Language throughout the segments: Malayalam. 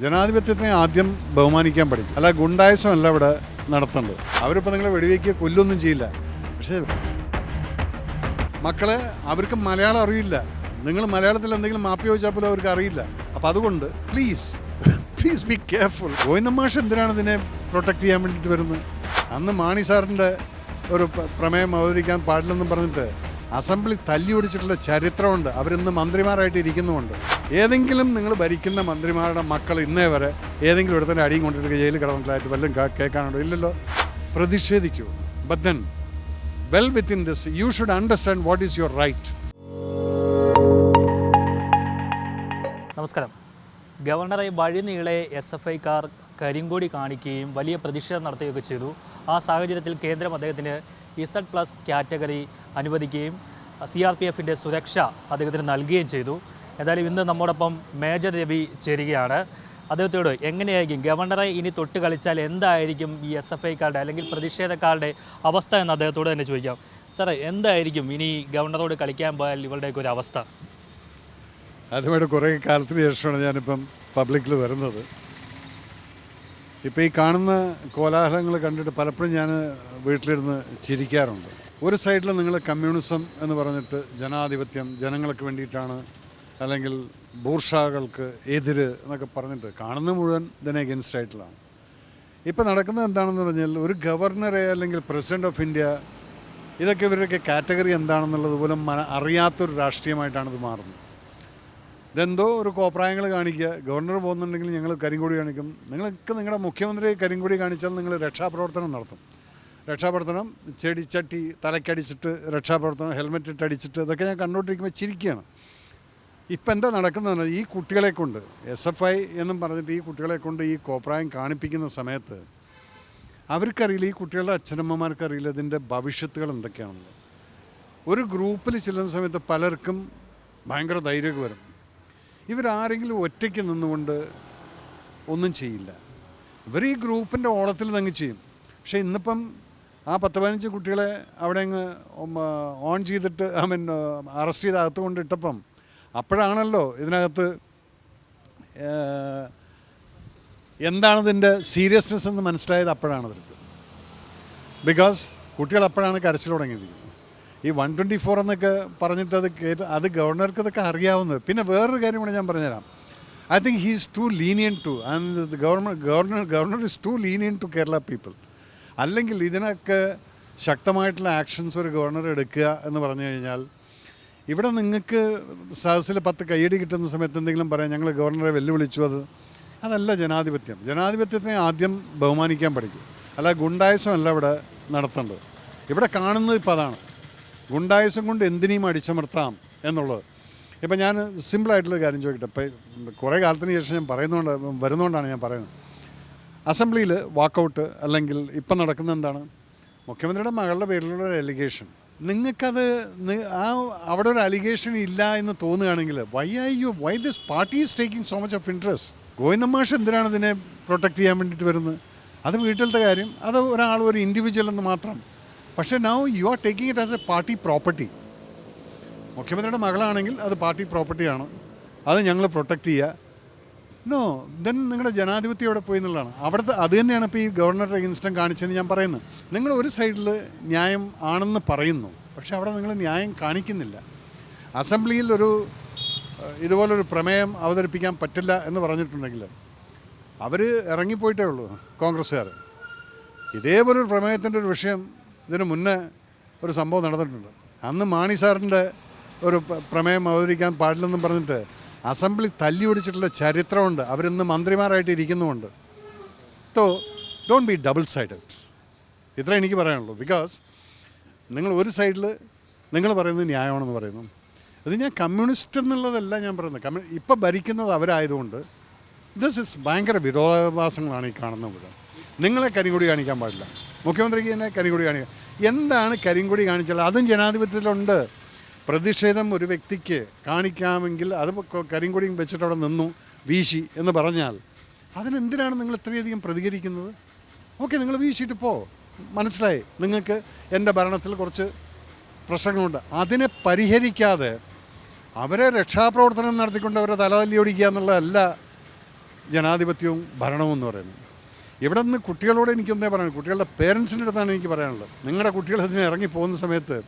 ജനാധിപത്യത്തിനെ ആദ്യം ബഹുമാനിക്കാൻ പഠിക്കും. അല്ല ഗുണ്ടായസമല്ല ഇവിടെ നടത്തേണ്ടത് അവരിപ്പോൾ നിങ്ങളെ വെടിവെക്കുക കൊല്ലൊന്നും ചെയ്യില്ല. പക്ഷേ മക്കളെ അവർക്ക് മലയാളം അറിയില്ല. നിങ്ങൾ മലയാളത്തിൽ എന്തെങ്കിലും മാപ്പി ചോദിച്ചാൽ പോലും അവർക്ക് അറിയില്ല. അപ്പം അതുകൊണ്ട് please please be careful Govinda Mash എന്തിനാണ് ഇതിനെ പ്രൊട്ടക്ട് ചെയ്യാൻ വേണ്ടിയിട്ട് വരുന്നത്? അന്ന് മാണി സാറിന്റെ ഒരു പ്രമേയം അവതരിക്കാൻ പാടില്ലെന്നും പറഞ്ഞിട്ട് അസംബ്ലി തല്ലി ഒടിച്ചിട്ടുള്ള ചരിത്രമുണ്ട്. അവരിന്ന് മന്ത്രിമാരായിട്ട് ഇരിക്കുന്നുമുണ്ട്. ഏതെങ്കിലും നിങ്ങൾ ഭരിക്കുന്ന മന്ത്രിമാരുടെ മക്കൾ ഇന്നേ വരെ ഏതെങ്കിലും ഇടത്തിന്റെ അടിയും കൊണ്ടിട്ട് ജയിലിൽ കിടന്നിട്ടായിട്ട് വല്ലതും കേൾക്കാനുണ്ടോ? ഇല്ലല്ലോ. പ്രതിഷേധിക്കൂ. But then well within this you should understand what is your right നമസ്കാരം. ഗവർണറെ വഴിനീളെ എസ് എഫ് ഐക്കാർ കരിങ്കൊടി കാണിക്കുകയും വലിയ പ്രതിഷേധം നടത്തുകയൊക്കെ ചെയ്തു. ആ സാഹചര്യത്തിൽ കേന്ദ്രം അദ്ദേഹത്തിന് ഇസഡ് പ്ലസ് കാറ്റഗറി അനുവദിക്കുകയും സി ആർ പി എഫിന്റെ സുരക്ഷ അദ്ദേഹത്തിന് നൽകുകയും ചെയ്തു. എന്തായാലും ഇന്ന് നമ്മോടൊപ്പം മേജർ രവി ചേരുകയാണ്. അദ്ദേഹത്തോട് എങ്ങനെയായിരിക്കും? ഗവർണറെ ഇനി തൊട്ട് കളിച്ചാൽ എന്തായിരിക്കും ഈ എസ് എഫ് ഐക്കാരുടെ അല്ലെങ്കിൽ പ്രതിഷേധക്കാരുടെ അവസ്ഥ എന്ന് അദ്ദേഹത്തോട് തന്നെ ചോദിക്കാം. സാറേ എന്തായിരിക്കും ഇനി ഗവർണറോട് കളിക്കാൻ പോയാൽ ഇവരുടെയൊക്കെ ഒരു അവസ്ഥ? ആദ്യമായിട്ട് കുറേ കാലത്തിന് ശേഷമാണ് ഞാനിപ്പം പബ്ലിക്കിൽ വരുന്നത്. ഇപ്പം ഈ കാണുന്ന കോലാഹലങ്ങൾ കണ്ടിട്ട് പലപ്പോഴും ഞാൻ വീട്ടിലിരുന്ന് ചിരിക്കാറുണ്ട്. ഒരു സൈഡിൽ നിങ്ങൾ കമ്മ്യൂണിസം എന്ന് പറഞ്ഞിട്ട് ജനാധിപത്യം ജനങ്ങൾക്ക് വേണ്ടിയിട്ടാണ് അല്ലെങ്കിൽ ബൂർഷാകൾക്ക് എതിര് എന്നൊക്കെ പറഞ്ഞിട്ട് കാണുന്ന മുഴുവൻ ഇതിനെ അഗെൻസ്റ്റ് ആയിട്ടുള്ളതാണ്. ഇപ്പം നടക്കുന്നത് എന്താണെന്ന് പറഞ്ഞാൽ ഒരു ഗവർണറെ അല്ലെങ്കിൽ പ്രസിഡന്റ് ഓഫ് ഇന്ത്യ ഇതൊക്കെ ഇവരുടെയൊക്കെ കാറ്റഗറി എന്താണെന്നുള്ളത് പോലും അറിയാത്തൊരു രാഷ്ട്രീയമായിട്ടാണ് ഇത് മാറുന്നത്. ഇതെന്തോ ഒരു കോപ്രായങ്ങൾ കാണിക്കുക. ഗവർണർ പോകുന്നുണ്ടെങ്കിൽ ഞങ്ങൾ കരിങ്കൊടി കാണിക്കും. നിങ്ങൾക്ക് നിങ്ങളുടെ മുഖ്യമന്ത്രി കരിങ്കൊടി കാണിച്ചാൽ നിങ്ങൾ രക്ഷാപ്രവർത്തനം നടത്തും. രക്ഷാപ്രവർത്തനം ചെടിച്ചട്ടി തലക്കടിച്ചിട്ട് രക്ഷാപ്രവർത്തനം ഹെൽമെറ്റ് ഇട്ട് അടിച്ചിട്ട് ഇതൊക്കെ ഞാൻ കണ്ടുകൊണ്ടിരിക്കുമ്പോൾ ചിരിക്കുകയാണ്. ഇപ്പം എന്താ നടക്കുന്നതെന്ന് ഈ കുട്ടികളെ കൊണ്ട് എസ് എഫ് ഐ എന്നും പറഞ്ഞിട്ട് ഈ കുട്ടികളെ കൊണ്ട് ഈ കോപ്രായം കാണിപ്പിക്കുന്ന സമയത്ത് അവർക്കറിയില്ല ഈ കുട്ടികളുടെ അച്ഛനമ്മമാർക്കറിയില്ല ഇതിന്റെ ഭവിഷ്യത്തുകൾ എന്തൊക്കെയാണെന്ന്. ഒരു ഗ്രൂപ്പിൽ ചെല്ലുന്ന സമയത്ത് പലർക്കും ഭയങ്കര ധൈര്യമൊക്കെ വരും. ഇവരാരെങ്കിലും ഒറ്റയ്ക്ക് നിന്നുകൊണ്ട് ഒന്നും ചെയ്യില്ല. ഇവർ ഈ ഗ്രൂപ്പിന്റെ ഓളത്തിൽ തങ്ങി ചെയ്യും. പക്ഷേ ഇന്നിപ്പം ആ പത്ത് പതിനഞ്ച് കുട്ടികളെ അവിടെ അങ്ങ് ഓൺ ചെയ്തിട്ട് ഐ മീൻ അറസ്റ്റ് ചെയ്ത് അകത്ത് കൊണ്ടിട്ടപ്പം അപ്പോഴാണല്ലോ ഇതിനകത്ത് ഏഹ്, എന്താണ് ഇതിന്റെ സീരിയസ്നെസ് എന്ന് മനസ്സിലായത് അപ്പോഴാണ് അവർക്ക് ബിക്കോസ് കുട്ടികൾ അപ്പോഴാണ് കരച്ചിൽ തുടങ്ങിയിരിക്കുന്നത്. ഈ വൺ ട്വന്റി ഫോർ എന്നൊക്കെ പറഞ്ഞിട്ട് അത് കേട്ട് അത് ഗവർണർക്ക് ഇതൊക്കെ അറിയാവുന്നത്. പിന്നെ വേറൊരു കാര്യം കൂടെ ഞാൻ പറഞ്ഞുതരാം. I think he is too lenient to and governor governor governor is too lenient to Kerala people അല്ലെങ്കിൽ ഇതിനൊക്കെ ശക്തമായിട്ടുള്ള ആക്ഷൻസ് ഒരു ഗവർണർ എടുക്കുക എന്ന് പറഞ്ഞു കഴിഞ്ഞാൽ ഇവിടെ നിങ്ങൾക്ക് സദസ്സിൽ പത്ത് കൈയടി കിട്ടുന്ന സമയത്ത് എന്തെങ്കിലും പറയാം ഞങ്ങൾ ഗവർണറെ വെല്ലുവിളിച്ചു അത് അതല്ല ജനാധിപത്യം. ജനാധിപത്യത്തിനെ ആദ്യം ബഹുമാനിക്കാൻ പഠിക്കും. അല്ല ഗുണ്ടായസമല്ല ഇവിടെ നടത്തേണ്ടത്. ഇവിടെ കാണുന്നത് ഇപ്പം അതാണ്. ഗുണ്ടായസം കൊണ്ട് എന്തിനേയും അടിച്ചമർത്താം എന്നുള്ളത്. ഇപ്പം ഞാൻ സിമ്പിളായിട്ടുള്ള കാര്യം ചോദിക്കട്ടെ. ഇപ്പം കുറേ കാലത്തിന് ശേഷം ഞാൻ പറയുന്നതുകൊണ്ട് വരുന്നതുകൊണ്ടാണ് ഞാൻ പറയുന്നത്. അസംബ്ലിയിൽ വാക്കൗട്ട് അല്ലെങ്കിൽ ഇപ്പം നടക്കുന്ന എന്താണ്? മുഖ്യമന്ത്രിയുടെ മകളുടെ പേരിലുള്ള ഒരു അലിഗേഷൻ. നിങ്ങൾക്കത് ആ അവിടെ ഒരു അലിഗേഷൻ ഇല്ല എന്ന് തോന്നുകയാണെങ്കിൽ why I you why this party is taking so much of interest Govinda Mash എന്തിനാണ് ഇതിനെ പ്രൊട്ടക്ട് ചെയ്യാൻ വേണ്ടിയിട്ട് വരുന്നത്? അത് വീട്ടിലത്തെ കാര്യം. അത് ഒരാൾ ഒരു ഇൻഡിവിജ്വൽ എന്ന് മാത്രം. പക്ഷേ now you are taking it as a party property മുഖ്യമന്ത്രിയുടെ മകളാണെങ്കിൽ അത് പാർട്ടി പ്രോപ്പർട്ടിയാണ് അത് ഞങ്ങൾ പ്രൊട്ടക്റ്റ് ചെയ്യുക നോ ദെൻ നിങ്ങളുടെ ജനാധിപത്യം അവിടെ പോയി എന്നുള്ളതാണ്. അവിടുത്തെ അത് തന്നെയാണ് ഇപ്പോൾ ഈ ഗവർണറുടെ ഇൻസ്റ്റം കാണിച്ചതെന്ന് ഞാൻ പറയുന്നത്. നിങ്ങൾ ഒരു സൈഡിൽ ന്യായം ആണെന്ന് പറയുന്നു. പക്ഷേ അവിടെ നിങ്ങൾ ന്യായം കാണിക്കുന്നില്ല. അസംബ്ലിയിൽ ഒരു ഇതുപോലൊരു പ്രമേയം അവതരിപ്പിക്കാൻ പറ്റില്ല എന്ന് പറഞ്ഞിട്ടുണ്ടെങ്കിൽ അവർ ഇറങ്ങിപ്പോയിട്ടേ ഉള്ളൂ കോൺഗ്രസ്സുകാർ ഇതേപോലൊരു പ്രമേയത്തിന്റെ ഒരു വിഷയം ഇതിന് മുന്നേ ഒരു സംഭവം നടന്നിട്ടുണ്ട്. അന്ന് മാണി സാറിന്റെ ഒരു പ്രമേയം അവതരിക്കാൻ പാടില്ലെന്നും പറഞ്ഞിട്ട് അസംബ്ലി തല്ലി ഒടിച്ചിട്ടുള്ള ചരിത്രമുണ്ട്. അവരിന്ന് മന്ത്രിമാരായിട്ട് ഇരിക്കുന്നുമുണ്ട്. So don't be double side ഇത്ര എനിക്ക് പറയാനുള്ളൂ. ബിക്കോസ് നിങ്ങൾ ഒരു സൈഡിൽ നിങ്ങൾ പറയുന്നത് ന്യായമാണെന്ന് പറയുന്നു. അത് ഞാൻ കമ്മ്യൂണിസ്റ്റ് എന്നുള്ളതല്ല ഞാൻ പറയുന്നത്. കമ്മ്യൂ ഇപ്പം ഭരിക്കുന്നത് അവരായതുകൊണ്ട് ദിസ് ഇസ് ഭയങ്കര വിരോധാഭാസങ്ങളാണ് ഈ കാണുന്നത്. മുഴുവൻ നിങ്ങളെ കരിങ്കൊടി കാണിക്കാൻ പാടില്ല. മുഖ്യമന്ത്രിക്ക് തന്നെ കരിങ്കൊടി കാണിക്കുക എന്താണ് കരിങ്കൊടി കാണിച്ചാൽ? അതും ജനാധിപത്യത്തിലുണ്ട്. പ്രതിഷേധം ഒരു വ്യക്തിക്ക് കാണിക്കാമെങ്കിൽ അത് കരിങ്കൊടിയും വെച്ചിട്ട് അവിടെ നിന്നു വീശി എന്ന് പറഞ്ഞാൽ അതിനെന്തിനാണ് നിങ്ങൾ ഇത്രയധികം പ്രതികരിക്കുന്നത്? ഓക്കെ നിങ്ങൾ വീശിയിട്ട് പോ. മനസ്സിലായി? നിങ്ങൾക്ക് എന്റെ ഭരണത്തിൽ കുറച്ച് പ്രശ്നങ്ങളുണ്ട്. അതിനെ പരിഹരിക്കാതെ അവരെ രക്ഷാപ്രവർത്തനം നടത്തിക്കൊണ്ട് അവരെ തലതല്ലി ഓടിക്കുക എന്നുള്ളതല്ല ജനാധിപത്യവും ഭരണവും എന്ന് പറയുന്നത്. ഇവിടെ നിന്ന് കുട്ടികളോട് എനിക്കൊന്നേ പറയാൻ കുട്ടികളുടെ പേരൻസിന്റെ അടുത്താണ് എനിക്ക് പറയാനുള്ളത്. നിങ്ങളുടെ കുട്ടികൾ ഇതിന് ഇറങ്ങി പോകുന്ന സമയത്ത്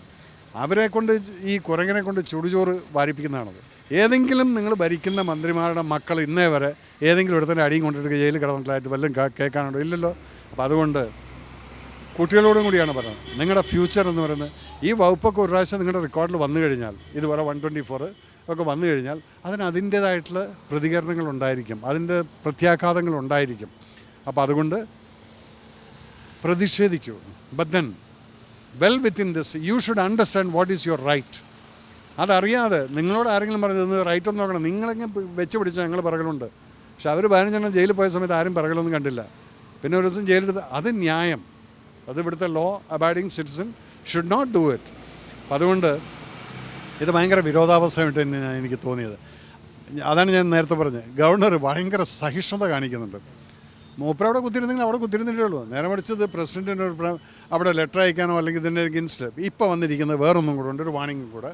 അവരെ കൊണ്ട് ഈ കുരങ്ങനെ കൊണ്ട് ചുടുചോറ് വാരിപ്പിക്കുന്നതാണത്. ഏതെങ്കിലും നിങ്ങൾ ഭരിക്കുന്ന മന്ത്രിമാരുടെ മക്കൾ ഇന്നേ വരെ ഏതെങ്കിലും ഇടത്തിന്റെ അടിയും കൊണ്ടിട്ട് ജയിലിൽ കിടന്നിട്ടായിട്ട് വല്ലതും കേൾക്കാനുണ്ടോ? ഇല്ലല്ലോ. അപ്പോൾ അതുകൊണ്ട് കുട്ടികളോടും കൂടിയാണ് പറയുന്നത്. നിങ്ങളുടെ ഫ്യൂച്ചർ എന്ന് പറയുന്നത് ഈ വകുപ്പൊക്കെ ഒരു പ്രാവശ്യം നിങ്ങളുടെ റെക്കോർഡിൽ വന്നു കഴിഞ്ഞാൽ ഇതുപോലെ വൺ ട്വന്റി ഫോർ ഒക്കെ വന്നു കഴിഞ്ഞാൽ അതിന് അതിന്റേതായിട്ടുള്ള പ്രതികരണങ്ങൾ ഉണ്ടായിരിക്കും. അതിന്റെ പ്രത്യാഘാതങ്ങൾ ഉണ്ടായിരിക്കും. അപ്പോൾ അതുകൊണ്ട് പ്രതിഷേധിക്കൂ. But then well within this you should understand what is your right അതറിയാതെ നിങ്ങളോട് ആരെങ്കിലും പറഞ്ഞത് റൈറ്റ് ഒന്ന് നോക്കണം. നിങ്ങളെങ്ങനെ വെച്ച് പിടിച്ചാൽ ഞങ്ങൾ പറകളുണ്ട് പക്ഷെ അവർ പതിനഞ്ചെണ്ണം ജയിലിൽ പോയ സമയത്ത് ആരും പറകളൊന്നും കണ്ടില്ല. പിന്നെ ഒരു ദിവസം ജയിലെടുത്ത് അത് ന്യായം. അത് ഇവിടുത്തെ law abiding citizen should not do it അപ്പം അതുകൊണ്ട് ഇത് ഭയങ്കര വിരോധാവസ്ഥയായിട്ട് തന്നെയാണ് എനിക്ക് തോന്നിയത്. അതാണ് ഞാൻ നേരത്തെ പറഞ്ഞത്. ഗവർണർ ഭയങ്കര സഹിഷ്ണുത കാണിക്കുന്നുണ്ട്. മൂപ്പർ അവിടെ കുത്തിരുന്നെങ്കിൽ അവിടെ കുത്തിരുന്നിട്ടേ ഉള്ളൂ. നേരെ മറിച്ചത് പ്രസിഡന്റിന് ഒരു അവിടെ ലെറ്റർ അയക്കാനോ അല്ലെങ്കിൽ ഇതിന്റെ അഗിൻസ്റ്റ് ഇപ്പോൾ വന്നിരിക്കുന്നത് വേറൊന്നും കൂടെ ഉണ്ട് ഒരു വാണിംഗും കൂടെ.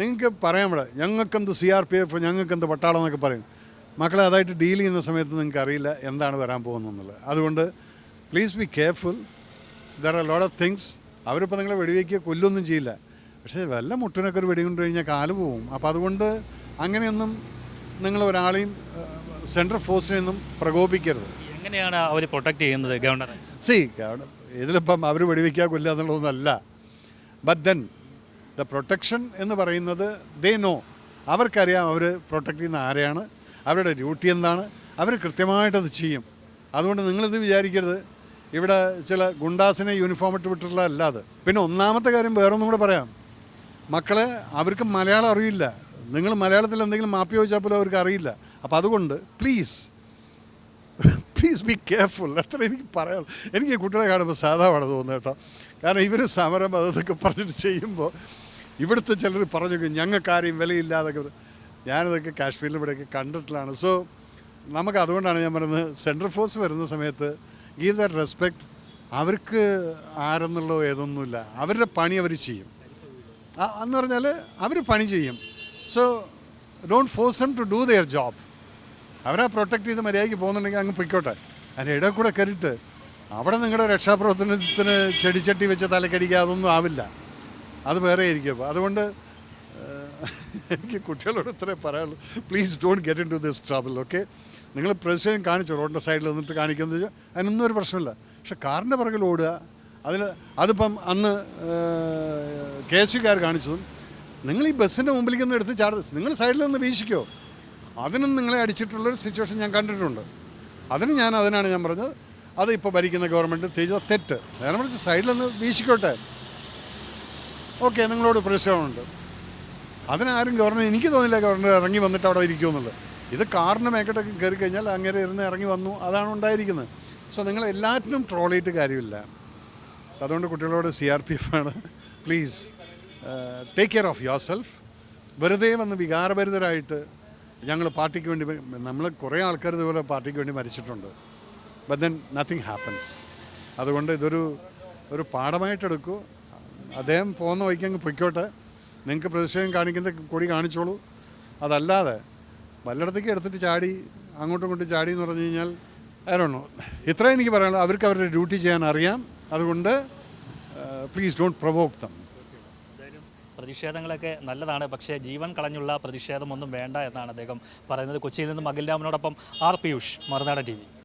നിങ്ങൾക്ക് പറയാൻ ഇവിടെ ഞങ്ങൾക്കെന്ത് സി ആർ പി എഫ് ഞങ്ങൾക്കെന്ത് പട്ടാളം എന്നൊക്കെ പറയും. മക്കളെ അതായിട്ട് ഡീൽ ചെയ്യുന്ന സമയത്ത് നിങ്ങൾക്ക് അറിയില്ല എന്താണ് വരാൻ പോകുന്നതെന്നുള്ളത് അതുകൊണ്ട് please be careful there are lot of things അവരിപ്പോൾ നിങ്ങളെ വെടിവെക്കുക കൊല്ലൊന്നും ചെയ്യില്ല. പക്ഷേ വല്ല മുട്ടിനൊക്കെ ഒരു വെടി വെടികൊണ്ട് കഴിഞ്ഞാൽ കാൽ പോവും. അപ്പോൾ അതുകൊണ്ട് അങ്ങനെയൊന്നും നിങ്ങൾ ഒരാളെയും സെൻട്രൽ ഫോഴ്സിനെയൊന്നും പ്രകോപിക്കരുത്. എങ്ങനെയാണ് അവർ പ്രൊട്ടക്ട് ചെയ്യുന്നത് ഗവർണർ സി ഗവർണർ ഇതിലിപ്പം അവർ വെടിവെക്കുക കൊല്ലുക എന്നുള്ളതൊന്നല്ല ബട്ട് ദെൻ ദ പ്രൊട്ടക്ഷൻ എന്ന് പറയുന്നത് ദേ നോ അവർക്കറിയാം അവർ പ്രൊട്ടക്ട് ചെയ്യുന്ന ആരെയാണ് അവരുടെ ഡ്യൂട്ടി എന്താണ് അവർ കൃത്യമായിട്ടത് ചെയ്യും. അതുകൊണ്ട് നിങ്ങളിത് വിചാരിക്കരുത്. ഇവിടെ ചില ഗുണ്ടാസിനെ യൂണിഫോം ഇട്ട് വിട്ടിട്ടുള്ള അല്ലാതെ പിന്നെ ഒന്നാമത്തെ കാര്യം വേറൊന്നും കൂടെ പറയാം. മക്കളെ അവർക്ക് മലയാളം അറിയില്ല. നിങ്ങൾ മലയാളത്തിൽ എന്തെങ്കിലും മാപ്പി ചോദിച്ചാൽ പോലും അവർക്ക് അറിയില്ല. അപ്പോൾ അതുകൊണ്ട് പ്ലീസ് പ്ലീസ് ബി കെയർഫുൾ അത്ര എനിക്ക് പറയാം എനിക്ക് കുട്ടികളെ കാണുമ്പോൾ സാധാരണ തോന്നുന്നത് കേട്ടോ. കാരണം ഇവർ സമരം അതൊക്കെ പറഞ്ഞിട്ട് ചെയ്യുമ്പോൾ ഇവിടുത്തെ ചിലർ പറഞ്ഞു ഞങ്ങൾക്കാരെയും വിലയില്ലാതൊക്കെ പറ- ഞാനിതൊക്കെ കാശ്മീരിൽ ഇവിടെയൊക്കെ കണ്ടിട്ടുള്ളതാണ്. സോ നമുക്ക് അതുകൊണ്ടാണ് ഞാൻ പറയുന്നത് സെൻട്രൽ ഫോഴ്സ് വരുന്ന സമയത്ത് ഗീവ് ദാറ്റ് റെസ്പെക്ട് അവർക്ക് ആരെന്നുള്ളോ ഏതൊന്നുമില്ല. അവരുടെ പണി അവർ ചെയ്യും. എന്ന് പറഞ്ഞാൽ അവർ പണി ചെയ്യും. So don't force them to do their job അവരെ പ്രൊട്ടക്ട് ചെയ്ത് മര്യാദയ്ക്ക് പോകുന്നുണ്ടെങ്കിൽ അങ്ങ് പൊയ്ക്കോട്ടെ. അതിന്റെ ഇടയിൽ കൂടെ കയറിയിട്ട് അവിടെ നിങ്ങളുടെ രക്ഷാപ്രവർത്തനത്തിന് ചെടിച്ചട്ടി വെച്ച് തലക്കടിക്കുക അതൊന്നും ആവില്ല. അത് വേറെ ആയിരിക്കും. അതുകൊണ്ട് എനിക്ക് കുട്ടികളോട് ഇത്രേ പറയാനുള്ളൂ. Please don't get into this trouble okay നിങ്ങൾ പ്രശ്നം കാണിച്ചു റോഡിന്റെ സൈഡിൽ നിന്നിട്ട് കാണിക്കുന്നത് അതിനൊന്നും ഒരു പ്രശ്നമില്ല. പക്ഷെ കാറിന്റെ പുറകിൽ ഓടുക അതിൽ അതിപ്പം അന്ന് കെ എസ് യുക്കാർ കാണിച്ചതും നിങ്ങൾ ഈ ബസ്സിന്റെ മുമ്പിലേക്കൊന്നും എടുത്ത് ചാടുന്നത് നിങ്ങൾ സൈഡിൽ നിന്ന് വീശിക്കോ. അതിനും നിങ്ങളെ അടിച്ചിട്ടുള്ളൊരു സിറ്റുവേഷൻ ഞാൻ കണ്ടിട്ടുണ്ട്. അതിന് ഞാൻ അതിനാണ് ഞാൻ പറഞ്ഞത് അത് ഇപ്പോൾ ഭരിക്കുന്ന ഗവൺമെന്റ് ചെയ്ത തെറ്റ്. നേരെ മറിച്ച് സൈഡിൽ നിന്ന് വീശിക്കോട്ടെ. ഓക്കെ നിങ്ങളോട് പ്രശ്നമുണ്ട്. അതിനാരും ഗവർണർ എനിക്ക് തോന്നില്ല ഗവർണർ ഇറങ്ങി വന്നിട്ട് അവിടെ ഇരിക്കുമെന്നുള്ളത് ഇത് കാറിന്റെ മേക്കട്ടൊക്കെ കയറി കഴിഞ്ഞാൽ അങ്ങനെ ഇരുന്ന് ഇറങ്ങി വന്നു അതാണ് ഉണ്ടായിരിക്കുന്നത്. സോ നിങ്ങൾ എല്ലാറ്റിനും ട്രോളിയിട്ട് കാര്യമില്ല. അതുകൊണ്ട് കുട്ടികളോട് സി ആർ പി എഫ് ആണ്. Please take care of yourself വെറുതെ വന്ന് വികാരഭരിതരായിട്ട് ഞങ്ങൾ പാർട്ടിക്ക് വേണ്ടി നമ്മൾ കുറേ ആൾക്കാർ ഇതുപോലെ പാർട്ടിക്ക് വേണ്ടി മരിച്ചിട്ടുണ്ട്. ബട്ട് ദെൻ നത്തിങ് ഹാപ്പൻസ് അതുകൊണ്ട് ഇതൊരു ഒരു പാഠമായിട്ടെടുക്കൂ. അദ്ദേഹം പോകുന്ന വഴിക്ക് അങ്ങ് പൊയ്ക്കോട്ടെ. നിങ്ങൾക്ക് പ്രതിഷേധം കാണിക്കുന്ന കൂടി കാണിച്ചോളൂ. അതല്ലാതെ വല്ലയിടത്തേക്ക് എടുത്തിട്ട് ചാടി അങ്ങോട്ടും ഇങ്ങോട്ടും ചാടി എന്ന് പറഞ്ഞു കഴിഞ്ഞാൽ ആരോണോ ഇത്രയും എനിക്ക് പറയാനുള്ളൂ. അവർക്ക് അവരുടെ ഡ്യൂട്ടി ചെയ്യാൻ അറിയാം. അതുകൊണ്ട് പ്ലീസ് ഡോണ്ട് പ്രൊവോക്ക് തം പ്രതിഷേധങ്ങളൊക്കെ നല്ലതാണ്. പക്ഷേ ജീവൻ കളഞ്ഞുള്ള പ്രതിഷേധമൊന്നും വേണ്ട എന്നാണ് അദ്ദേഹം പറയുന്നത്. കൊച്ചിയിൽ നിന്ന് അഖിൽ രാമനോടൊപ്പം ആർ പിയൂഷ് മറുനാടൻ ടി